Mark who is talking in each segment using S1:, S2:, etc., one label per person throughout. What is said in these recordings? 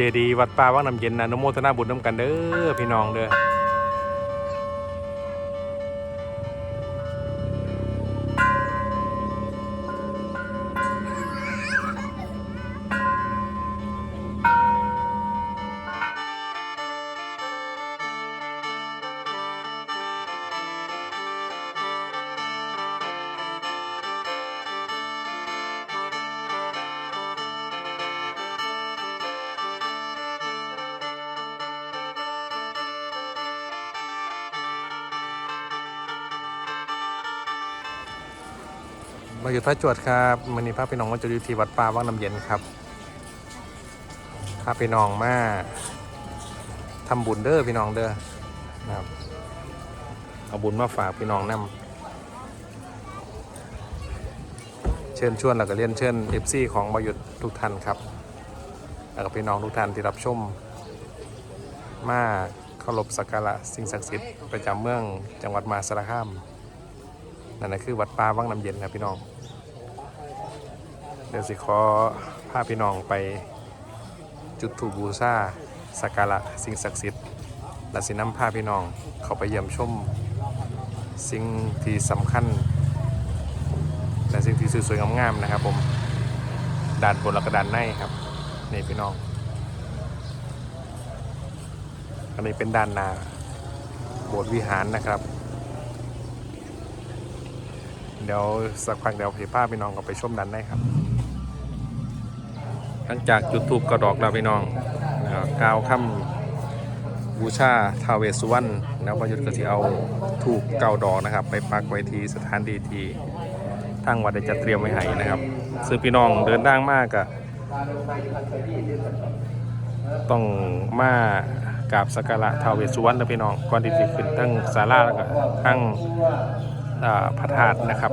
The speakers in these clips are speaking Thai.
S1: จดีย์วัดป่าวังน้ำเย็นนะอนุโมทนาบุญน้ำกันเด้อพี่น้องเด้อ มาอยู่ท่าจวดครับมันนี้พาพี่น้องมาจะอยู่ที่วัดป่าวังน้ำเย็นครับพาพี่น้องมาทำบุญเด้อพี่น้องเด้อนะครับเอาบุญมาฝากพี่น้องนำเชิญชวนแล้วก็เรียนเชิญเอฟซีของบายุททุกท่านครับแล้วก็พี่น้องทุกท่านที่รับชม มาเคารพสักการะสิ่งศักดิ์สิทธิ์ประจำเมืองจังหวัดมาสารคามนั่นนะคือวัดป่าวังน้ำเย็นครับพี่น้อง เดี๋ยวสิขอพาพี่น้องไปจุดถูบูชาสักการะสิ่งศักดิ์สิทธิ์และสินำพาพี่น้องเขาไปเยี่ยมชมสิ่งที่สำคัญ และสิ่งที่สวยๆงามๆนะครับผมด้านบนและก็ด้านในครับนี่พี่น้องอันนี้เป็นด้านนาโบสถ์วิหารนะครับ เดี๋ยวสักพักเดี๋ยวพี่ป้าพี่น้องก็ไปชมดันได้ครับ ลังจากจุดทูบกระดอกแล้วพี่น้องนะครับกล่าวคำบูชาทาวเวสุวรรณแล้วพระยุทธก็จะเอาทูบเก้าดอกนะครับ ไปปักไว้ที่สถานดีที่ทางวัดได้จัดเตรียมไว้ให้นะครับซึ่งพี่น้องเดินทางมากอะต้องมากราบสักการะทาวเวสุวรรณนะพี่น้องก่อนที่จะขึ้นทั้งศาลาแล้วก็ทั้งผาฐานนะครับ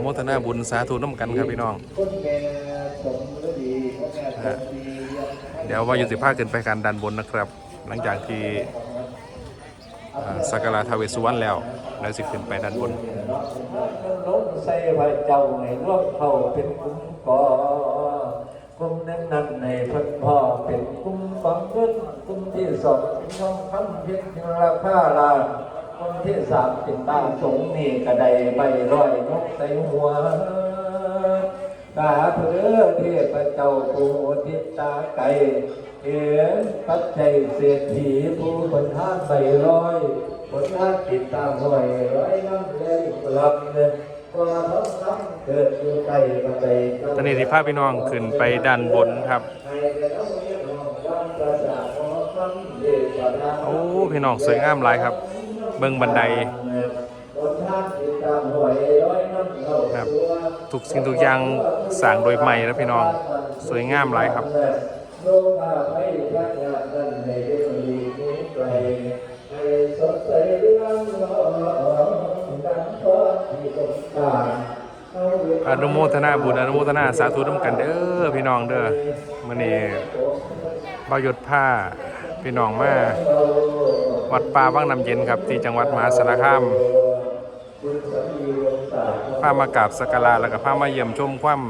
S1: โมทนาบุญสาธุน้ำกันครับพี่น้องเดี๋ยวว่าอยู่สิภาคเกินไปการดันบนนะครับ หลังจากที่สักการะทาเวสุวรรณแล้วแล้วสิขึ้นไปด้านบน
S2: ล้นใส่พระเจ้าให้รวมเขาเป็นคุ้มกอคุ้มนั้นนั้นในพันพ่อเป็นคุ้มฝังเงินคุ้มที่สองเป็นทองคำเพชรราคาลาน คุ้มที่สามเป็นตาสงนี่กระไดใบร้อยนกใส่หัวตาเพื่อเทพเจ้าผู้ทิศตาไก่เห็นปัจจัยเศรษฐีผู้บนท่าใบร้อยผลงาติดตามหอยร้อยน้ำเลยหลำเงินกว่าท้องน้ำเกิดอยู่ใกล้บันได
S1: ตอนนี้ที่พาพี่น้องขึ้นไปด้านบนครับ โอ้ พี่น้องสวยงามหลายครับ เบิ่งบันไดครับทุกสิ่งทุกอย่างสร้างโดยใหม่แล้วพี่น้องสวยงามหลายครับ
S2: โลกาไปชักงานนั้นให้เรื่อนุ
S1: โมทนาบุญอนุโมทนาสาธุน้ำกันเด้อพี่น้องเด้อมื่อนี้บายศผ้าพี่น้องมา วัดป่าวังน้ำเย็นครับ ที่จังหวัดมหาสารคามพามากราบสักการะแล้วก็พามาเยี่ยมชมความ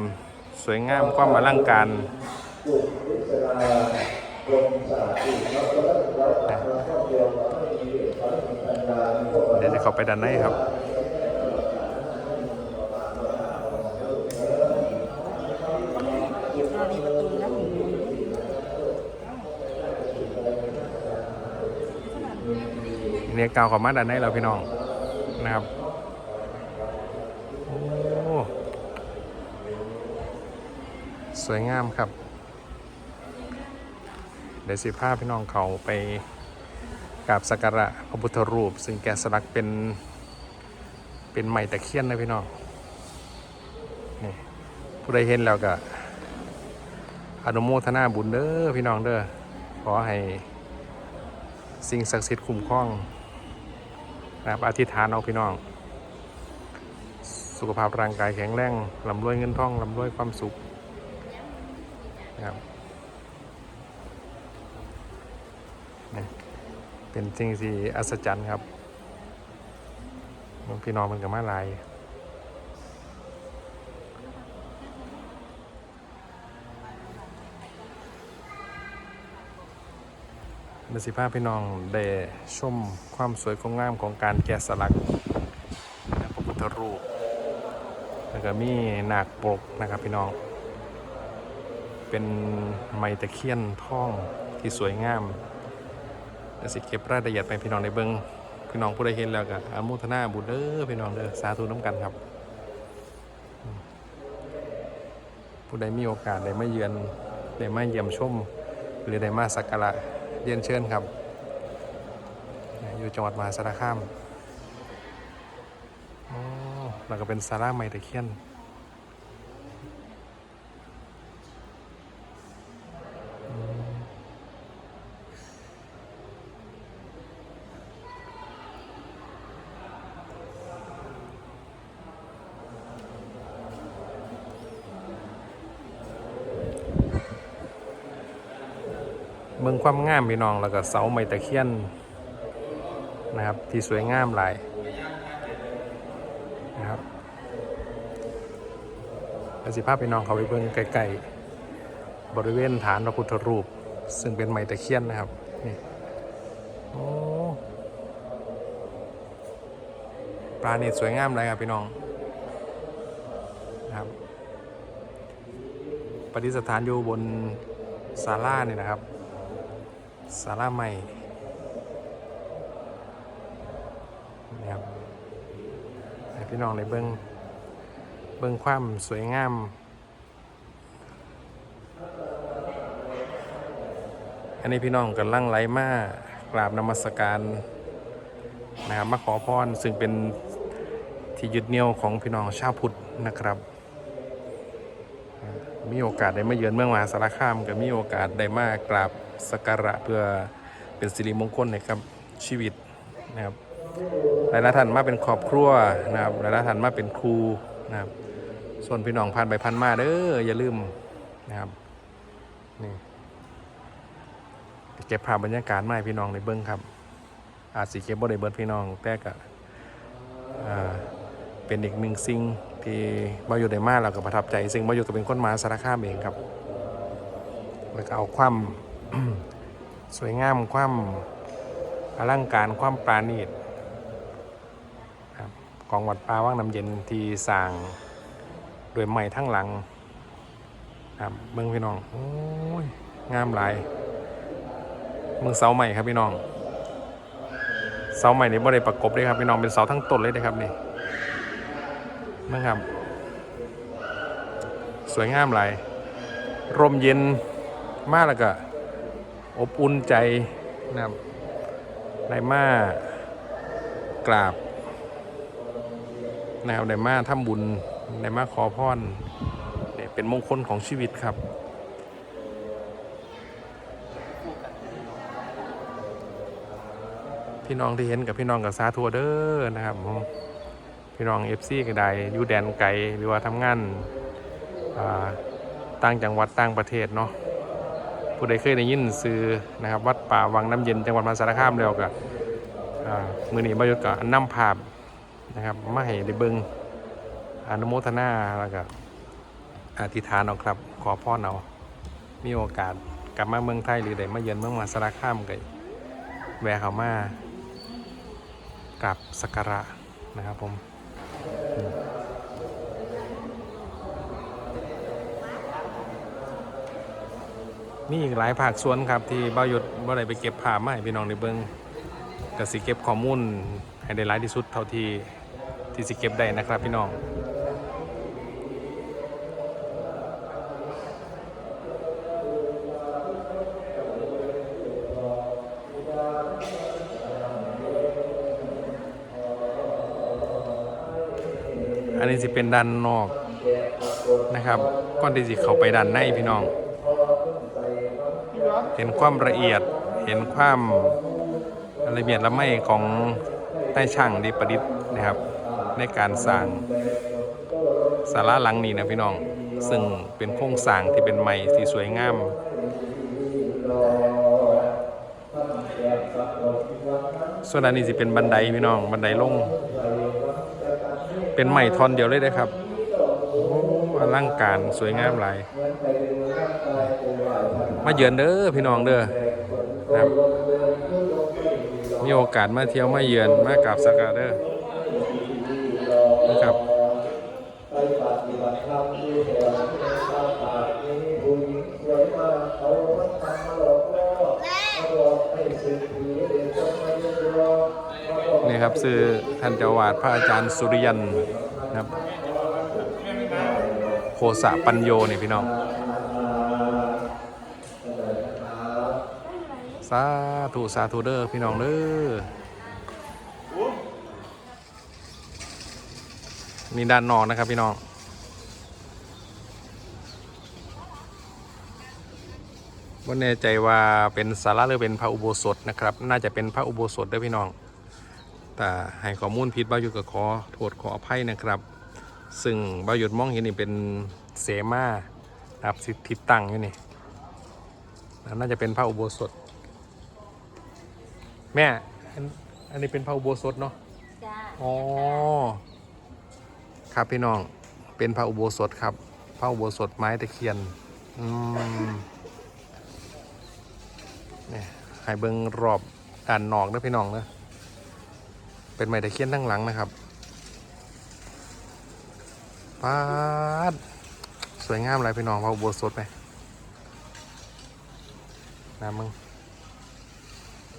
S1: สวยงามความอลังการเดี๋ยวจะเข้าไปด้านในครับ
S3: มีประตูนะ
S1: เนี่ยกาวขอมาด้านในเราพี่น้องนะครับโอ้สวยงามครับ เดี๋ยวสิพาพี่น้องเขาไปกราบสักการะพระพุทธรูปซึ่งแกะสลักเป็นเป็นไม้ตะเคียนนะพี่น้องนี่ผู้ใดเห็นแล้วก็อนุโมทนาบุญเด้อพี่น้องเด้อขอให้สิ่งศักดิ์สิทธิ์คุ้มครอง นะครับอธิษฐานเอาพี่น้อง สุขภาพร่างกายแข็งแรงลำรวยเงินทองลำรวยความสุขนะครับเป็นสิ่งที่อัศจรรย์ครับพี่น้องมันกับมาลาย เมื่อสิภาพพี่น้องได้ชมความสวยความงามของการแกะสลักพระพุทธรูปแล้วก็มีหนักปกนะครับพี่น้อง เป็นไม้ตะเคียนท่องที่สวยงามเดี๋ยวสิเก็บรายละเอียดไปพี่น้องในเบิงพี่น้องผู้ใดเห็นแล้วก็อนุโมทนาบุญเด้อพี่น้องเด้อสาธุน้ำกันครับ ผู้ใดมีโอกาสได้มาเยือนได้มาเยี่ยมชม หรือได้มาสักการะ เรียนเชิญครับ อยู่จังหวัดมหาสารคามโอ้แล้วก็เป็นสาราไมตะเคียน งความงามพี่น้องแล้วก็เสาไม้ตะเคียนนะครับ ที่สวยงามหลายนะครับประสิภาพพี่น้องเขาไปเบิ่งไกลๆบริเวณฐานพระพุทธรูป ซึ่งเป็นไม้ตะเคียนนะครับนี่โอ้ปลาเนี่สวยงามเลยครับพี่น้องนะครับปฏิสถานอยู่บนศาลาเนี่ยนะครับ ศาลาใหม่นี่ครับพี่น้องในเบิ้งเบิ้งความสวยงามอันนี้พี่น้องกำลังไหลมากราบนมัสการนะครับมาขอพรซึ่งเป็นที่ยึดเหนี่ยวของพี่น้องชาวพุทธนะครับ มีโอกาสได้มาเยือนเมืองมหาสารคามก็มีโอกาสได้มากราบ สักการะเพื่อเป็นสิริมงคลให้กับชีวิตนะครับหลายๆท่านมาเป็นครอบครัวนะครับหลายๆท่านมาเป็นครูนะครับส่วนพี่น้องผ่านไปผ่านมาเด้ออย่าลืมนะครับนี่เก็บภาพบรรยากาศมาให้พี่น้องในเบิ้งครับ อาจสิเก็บบ่ได้เบิดพี่น้องแต่ก็เป็นอีกหนึ่งสิ่งที่มาอยู่ได้มาแล้วก็ประทับใจ ซึ่งมาอยู่ก็เป็นคนมาสารคามเองครับแล้วก็เอาความ สวยงามความอลังการความปราณีตครับของวัดป่าว่างน้ำเย็นที่สร้างโดวยใหม่ทั้งหลังครับเมืองพี่น้องโอ้ยงามหลายเมืองเสาใหม่ครับพี่น้อง เสาใหม่นี่บ่ได้ประกบเลยครับพี่น้องเป็นเสาทั้งต้นเลยนะครับนี่เมืองครับสวยงามหลายร่มเย็นมากแล้วก็ อบอุ่นใจนะครับได้มากราบนะครับได้มาทำบุญได้มาขอพรเนี่ยเป็นมงคลของชีวิตครับพี่น้องที่เห็นกับพี่น้องกับสาธุเด้อนะครับ พี่น้องเอฟซีก็ได้ยูแดนไกลหรือว่าทำงานต่างจังหวัดต่างประเทศเนาะ ผู้ใดเคยได้ยินซื้อนะครับวัดป่าวังน้ำเย็นจังหวัดมหาสารคามแล้วก็มือหนีบายศก็นำภาพนะครับมาให้ได้เบิงอนุโมทนาแล้วก็อธิษฐานเอาครับ ขอพ่อเอามีโอกาสกลับมาเมืองไทยหรือได้มาเยือนเมืองมหาสารคามก็แวะเข้ามากับสักการะนะครับผม มีอีกหลายภาคส่วนครับที่บ้าวหยุดบ่ได้ไปเก็บภาพมาให้พี่น้องได้เบิงก็สิเก็บข้อมูลให้ได้หลายที่สุดเท่าที่ที่สิเก็บได้นะครับพี่น้องอันนี้สิเป็นด้านนอกนะครับก่อนที่สิเข้าไปด้านในพี่น้อง เห็นความละเอียดเห็นความละเอียดละไมของใต้ช่างดีประดิษฐ์นะครับ ในการสร้างศาลาหลังนี้นะพี่น้อง ซึ่งเป็นโครงสร้างที่เป็นไม้ที่สวยงามส่วนอันนี้สิเป็นบันไดพี่น้องบันไดลง เป็นไม้ทอนเดียวเลยนะครับโอ้อลังการสวยงามหลาย มาเยือนเด้อพี่น้องเด้อนะครับมีโอกาสมาเที่ยวมาเยือนมากราบสักการะเด้อนะครับ
S2: ไปปฏิบัติธรรมที่แถวนี้ตาปากนี้ผู้หญิงสวยมากเขาวัดทำมาหลอกล่อมาหลอกให้สื่อผีเด็กจะมาเยอะรอมาบอก
S1: นี่ครับคือท่านเจ้าวาดพระอาจารย์สุริยันนะครับ โคสะปัญโยนี่พี่น้อง สาธุสาธุเด้อพี่น้องเด้อนี่ด้านนอกนะครับพี่น้องว่าแน่ใจว่าเป็นสาระหรือเป็นพระอุโบสถนะครับ น่าจะเป็นพระอุโบสถเด้อพี่น้อง แต่ให้ข้อมูลผิดบ้าหยุดก็ขอโทษขออภัยนะครับ ซึ่งบ้าหยุดมองเห็นนี่เป็นเสมาครับสิทิตั้งอยู่นี่น่าจะเป็นพระอุโบสถ แม่อันอันนี้เป็นพระอุโบสถเนาะ
S3: จ้า
S1: อ๋อครับพี่น้องเป็นพระอุโบสถครับพระอุโบสถไม้ตะเคียนอืมเนี่ยให้เบิ้งรอบด้านนอกนะพี่น้องนะเป็นไม้ตะเคียนทั้งหลังนะครับปาดสวยงามเลยพี่น้องพระอุโบสถไหมนะมึง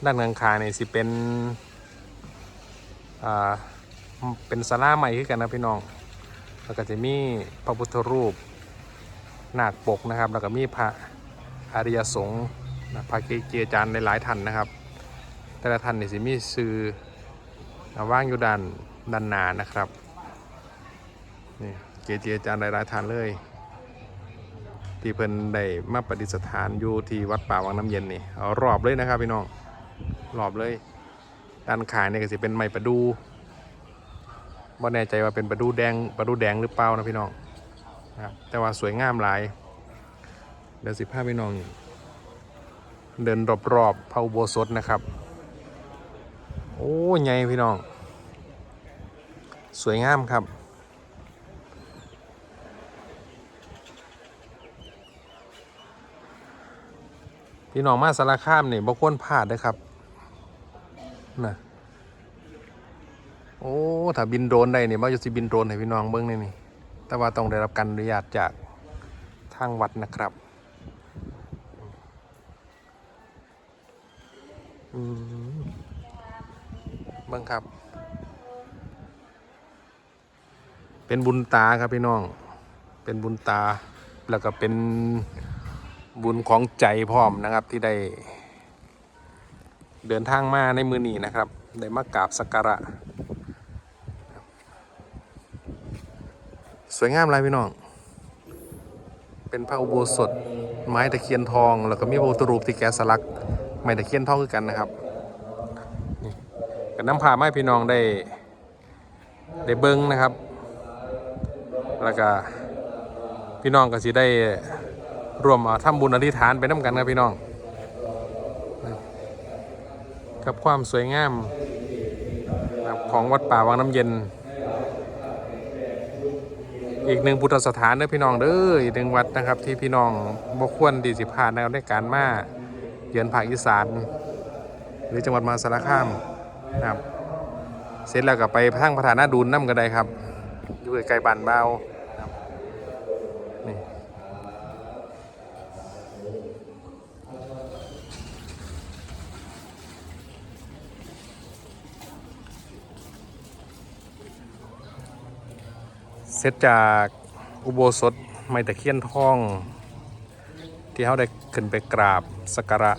S1: ด้านกลางคาเนี่ยสิเป็นอ่าเป็นสาราใหม่ขึ้นกันนะพี่น้อง แล้วก็จะมีพระพุทธรูปนาคปกนะครับ แล้วก็มีพระอริยสงฆ์พระเกจิอาจารย์หลายท่านนะครับ แต่ละท่านเนี่ยสิมีซื้อว่างอยู่ด้านด้านหนานะครับนี่เกจิอาจารย์หลายๆท่านเลย ที่เพิ่นได้มาประดิษฐานอยู่ที่วัดป่าวังน้ำเย็นนี่อรอบเลยนะครับพี่น้อง รอบเลยด้านขายเนี่ยก็สิเป็นไม้ประดูบ่แน่ใจว่าเป็นประดูแดงประดูแดงหรือเปล่านะพี่น้องนะครับแต่ว่าสวยงามหลาย เดี๋ยวสิพาพี่น้อง เดินรอบๆพระอุโบสถนะครับ โอ้ใหญ่พี่น้อง สวยงามครับพี่น้องมาสารคามนี่บ่ควรพลาดเด้อครับ นะโอ้ ถ้าบินโดรนได้เนี่ยว่าจะสิบินโดรนให้พี่น้องเบิ้งนี่นี่ แต่ว่าต้องได้รับการอนุญาตจากทางวัดนะครับ อืมเบิ้งครับ เป็นบุญตาครับพี่น้อง เป็นบุญตา แล้วก็เป็นบุญของใจพร้อมนะครับที่ได้ เดินทางมาในมือนี้นะครับได้มากราบสักการะ สวยงามเลยพี่น้อง เป็นพระอุโบสถไม้ตะเคียนทอง แล้วก็มีพระพุทธรูปที่แกะสลักไม้ตะเคียนทองคือกันนะครับนี่ก็น้ำพาไม้พี่น้องได้ได้เบิ้งนะครับ แล้วก็พี่น้องก็สิได้ร่วมอ่าทำบุญอธิษฐานไปน้ำกันครับพี่น้อง กับความสวยงามของวัดป่าวังน้ำเย็น อีกหนึ่งพุทธสถานเด้อพี่น้องเด้ออีกหนึ่งวัดนะครับที่พี่น้องบ่ควรดีสิพาดนะครับในการมาเยือนภาคอีสาน หรือจังหวัดมหาสารคามนะครับ เสร็จแล้วก็ไปทางพระธานาดูนน้ำกันได้ครับอยู่ใกล้บ้านเบา เสร็จจากอุโบสถไม้ตะเคียนทอง ที่เขาได้ขึ้นไปกราบสักการะ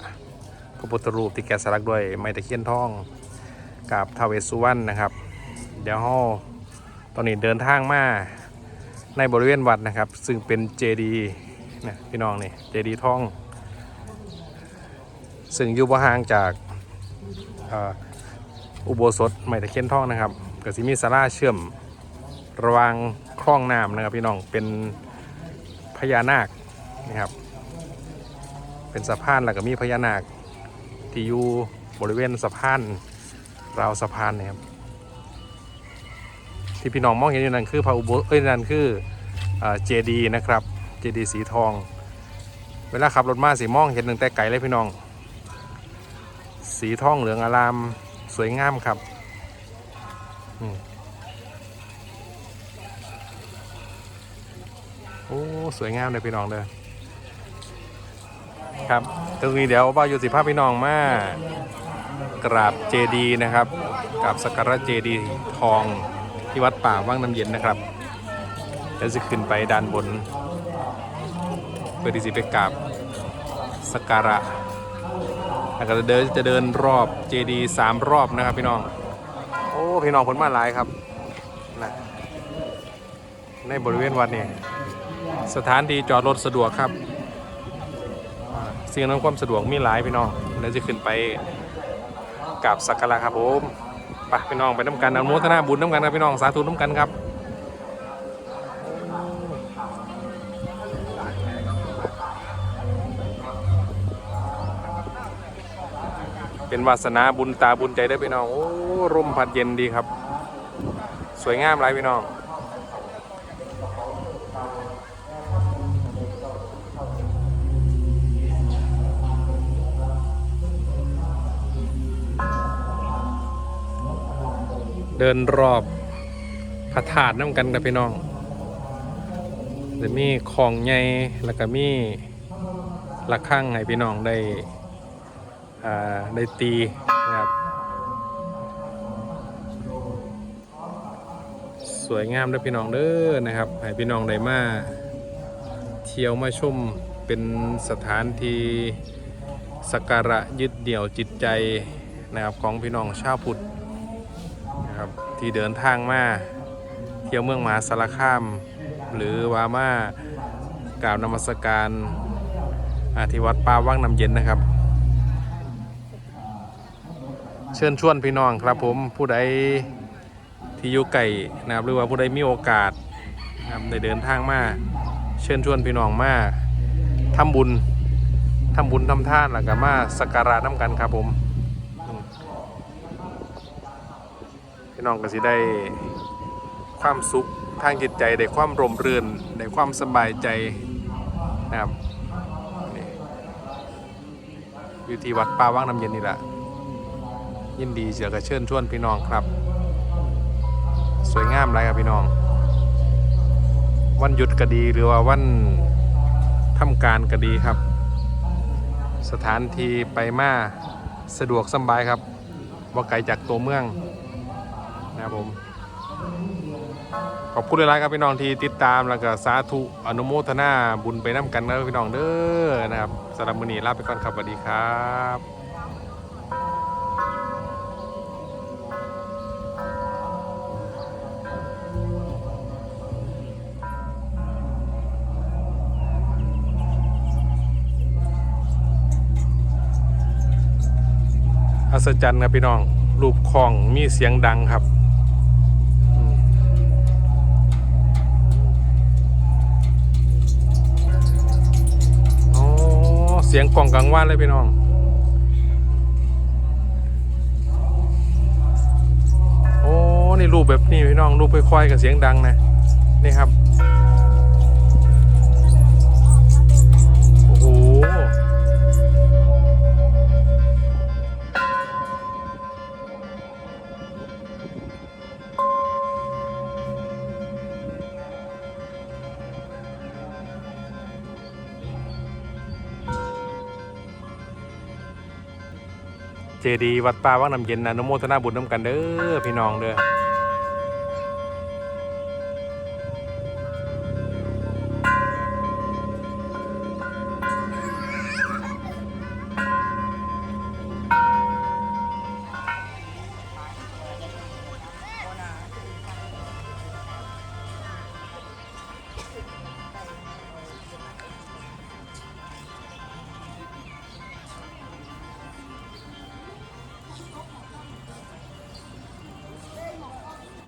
S1: พระพุทธรูปที่แกะสลักด้วยไม้ตะเคียนทองกราบทาวเวสุวรรณนะครับ เดี๋ยวเราตอนนี้เดินทางมาในบริเวณวัดนะครับ ซึ่งเป็นเจดีนะพี่น้องนี่เจดีทอง ซึ่งอยู่บ่ห่างจากอุโบสถใหม่ตะเคียนทองนะครับก็สิมีศาลาเชื่อมระว่าง ลองน้ำนะครับพี่น้องเป็นพญานาคนะครับ เป็นสะพานแล้วก็มีพญานาคที่อยู่บริเวณสะพานราวสะพานนะครับที่พี่น้องมองเห็นอยู่นั่นคือพระอุโบสถเอ้ยนั่นคือเจดีนะครับเจดีสีทอง เวลาขับรถมาสีมองเห็นตั้งแต่ไกลเลยพี่น้อง สีทองเหลืองอารามสวยงามครับอืม โอ้สวยงามเลยพี่น้องเลยครับตรงนี้เดี๋ยวบ่าวอยู่สิภาพพี่น้องมากราบเจดีนะครับกราบสักการะเจดีทองที่วัดป่าว่างน้ำเย็นนะครับแล้วจะขึ้นไปด้านบนเพื่อที่จะไปกราบสักการะแล้วก็จะเดินจะเดินรอบเจดีสามรอบนะครับพี่น้อง โอ้พี่น้องผลมาหลายครับนะในบริเวณวัดนี่ สถานที่จอดรถสะดวกครับสิ่งอำนวยความสะดวกมีหลายพี่น้องเดี๋ยวจะขึ้นไปกราบสักการะครับผมไปพี่น้องไปน้ำกันอนุโมทนาบุญน้ำกันครับพี่น้องสาธุน้ำกันครับเป็นวาสนาบุญตาบุญใจได้พี่น้อง โอ้ร่มพัดเย็นดีครับ สวยงามไรพี่น้อง เดินรอบพระธาตุน้ำกันกับพี่น้องจะมีของใหญ่แล้วก็มีระฆังให้พี่น้องได้อ่าได้ตีนะครับสวยงามเด้วยพี่น้องเด้อนะครับให้พี่น้องได้มาเที่ยวมาชมเป็นสถานที่สักการะยึดเหนี่ยวจิตใจนะครับของพี่น้องชาวพุทธ ที่เดินทางมาเที่ยวเมืองมหาสารคาม หรือว่ามากราบนมัสการอาที่วัดป่าว่างน้ำเย็นนะครับ เชิญชวนพี่น้องครับผมผู้ใดที่อยู่ไก่นะครับหรือว่าผู้ใดมีโอกาสนะครับได้เดินทางมาเชิญชวนพี่น้องมาทำบุญทำบุญทำทานแล้วก็มาสักการะน้ำกันครับผมอืม พี่น้องก็สิได้ความสุขทางจิตใจได้ความร่มรื่นได้ความสบายใจนะครับอยู่ที่วัดป่าว่างน้ำเย็นนี่แหละยินดีเสียกระเชิญชวนพี่น้องครับ สวยงามไรครับพี่น้อง วันหยุดก็ดีหรือว่าวันทำการก็ดีครับ สถานที่ไปมาสะดวกสบายครับว่าไกลจากตัวเมือง นะครับผม ขอบคุณหลายๆครับพี่น้องที่ติดตามแล้วก็สาธุอนุโมทนาบุญไปน้ำกันนะพี่น้องเด้อนะครับสำหรับมื้อนี้ลาไปก่อนครับสวัสดีครับอัศจรรย์ครับพี่น้อง รูปคลองมีเสียงดังครับ เสียงกล่องกลางว่านเลยพี่น้องโอ้นี่รูปแบบนี้พี่น้องรูปค่อยๆกับเสียงดังนะนี่ครับ เจดีย์วัดป่าว่างน้ำเย็นนะอนุโมทนาบุญน้ำกันเด้อพี่น้องเด้อ